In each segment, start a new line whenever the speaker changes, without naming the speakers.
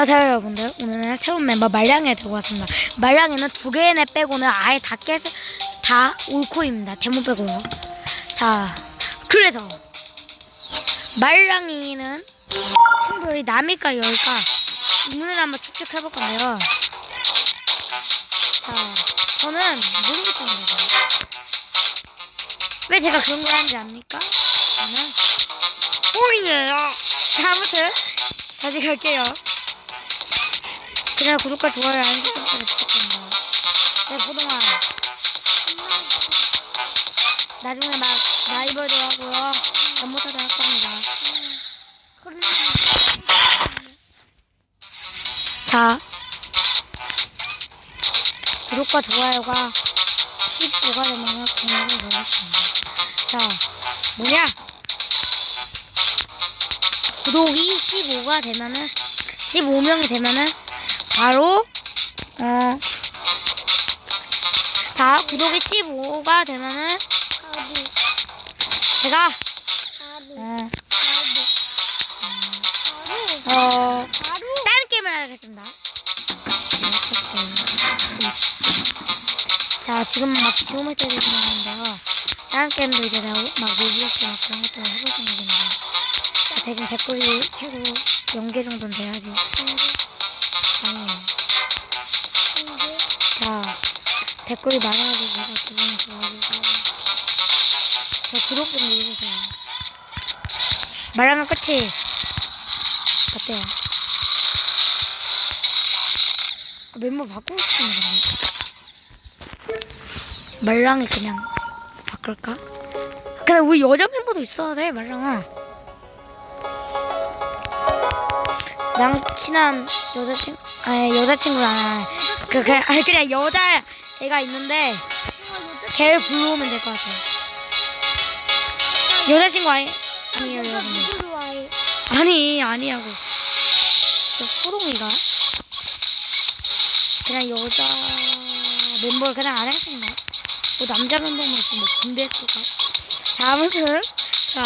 안녕하세요 여러분들. 오늘은 새로운 멤버 말량에 들고 왔습니다. 말량에는 두 개의 내 빼고는 아예 다 깨서 다 올콜입니다. 대문 빼고요 자 그래서 말랑이는 특별히 남일까 열까? 이문을 한번 축축해볼 건데요? 자 저는 모르겠습니다. 왜 제가 그런 걸 하는지 압니까? 저는 뽕이에요. 자, 아무튼 다시 갈게요 그냥 구독과 좋아요 알림 설정까지 부탁드립니다. 네, 보동아. 나중에 막 라이벌도 하고요. 전모타도 할 겁니다. 자, 구독과 좋아요가 15가 되면 공약을 걸겠습니다. 자, 뭐냐? 구독이 15가 되면은 15명이 되면은 바로 어. 자, 구독이 15가 되면은 제가 어, 어 다른 게임을 하겠습니다. 자, 지금 막 지오메 때리고 나는데요. 다른 게임도 이제 막 로블록스 막 그런 것도 해볼 생각입니다. 자, 대신 댓글이 최소 0개 정도는 돼야지. 댓글이 많아야지 제가 기분이 좋아지고. 저 구독 좀 눌러주세요. 말하면 끝이. 어때요? 아, 멤버 바꾸고 싶은데. 말랑이 그냥 바꿀까? 아, 근데 우리 여자 멤버도 있어야 돼, 말랑아. 나랑 친한 여자친구, 아니, 여자친구는 아니, 그, 그냥, 아니, 그냥 여자 애가 있는데, 걔를 불러오면 될 것 같아요. 여자친구 아니, 아니에요, 여러분들. 아니, 아니라고. 저 호동이가 그냥 여자 멤버를 그냥 안 했었나? 뭐 남자 멤버만 있으면 뭐 군대 했을까? 자, 아무튼, 자.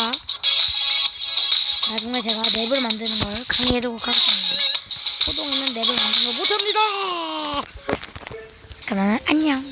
나중에 제가 맵을 만드는 걸 강의해두고 하겠습니다. 호동이는 맵을 만드는 거 못합니다! 그러면 안녕.